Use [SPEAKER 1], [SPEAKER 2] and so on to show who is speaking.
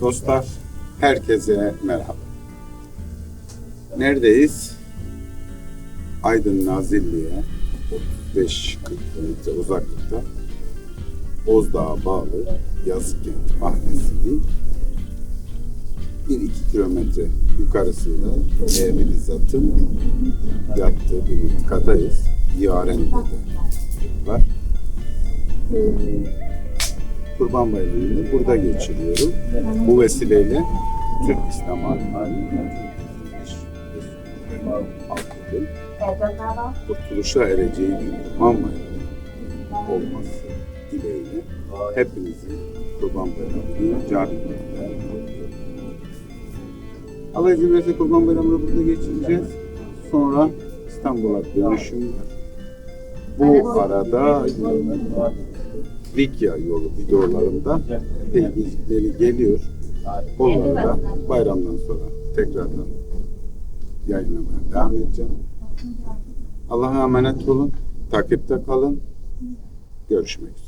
[SPEAKER 1] dostlar, herkese merhaba. Neredeyiz? Aydın Nazilli'ye 35 kilometre uzaklıkta Bozdağ'a bağlı Yazıkent Mahallesi'nin 1-2 kilometre yukarısında değerli bir zatın yattığı bir mıntıkadayız. Yaren'de de var. Kurban Bayramı'nı burada geçiriyorum. Bu vesileyle Türk İslam alimleri halkının kurtuluşa ereceği bir Kurban Bayramı olması dileğiyle hepinizi Kurban Bayramı'nı camilerinde Allah izin verirse Kurban Bayramı'nı burada geçireceğiz. Sonra İstanbul'a dönüşüm. Bu arada Likya yolu videolarımda ilgileri geliyor. Onları da bayramdan sonra tekrardan yayınlamaya devam edeceğim. Allah'a emanet olun. Takipte kalın. Görüşmek üzere.